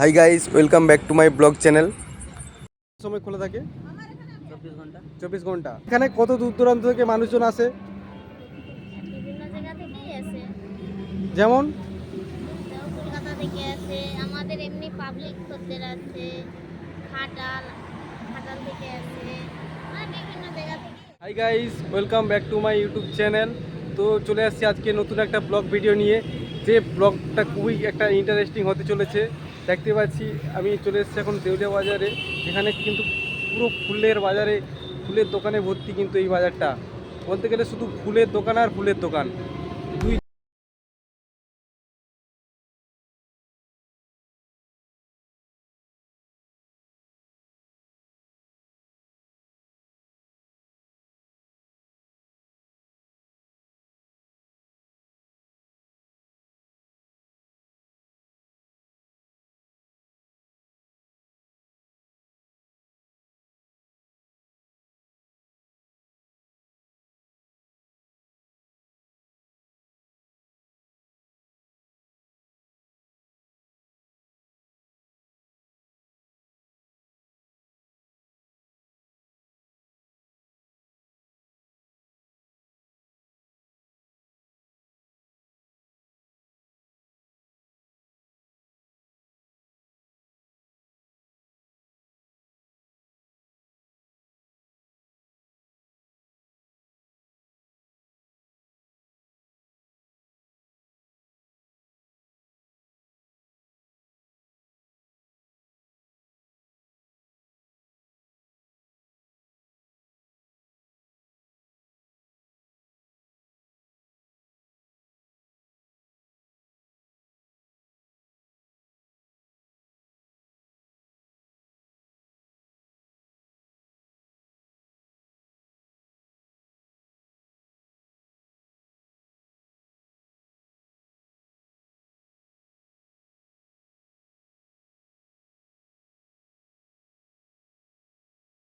Hi guys welcome back to my blog channel সময় খোলা থাকে? চব্বিশ ঘণ্টা। এখানে কত দূর দূরান্ত থেকে মানুষজন আসে? বিভিন্ন জায়গা থেকেই আসে। যেমন? যেমন কলকাতা থেকে আসে। আমাদের এমনি পাবলিক খদ্দের আছে। খাটাল খাটাল থেকে আসে। মানে বিভিন্ন জায়গা থেকে। Hi guys welcome back to my YouTube channel তো চলে আসছি আজকে নতুন একটা ব্লগ ভিডিও নিয়ে। যে ব্লগটা খুবই একটা ইন্টারেস্টিং হতে চলেছে। দেখতে পাচ্ছি, আমি চলে এসেছি এখন দেউলিয়া বাজারে। এখানে কিন্তু পুরো ফুলের বাজারে, ফুলের দোকানে ভর্তি কিন্তু এই বাজারটা। বলতে গেলে শুধু ফুলের দোকান আর ফুলের দোকান।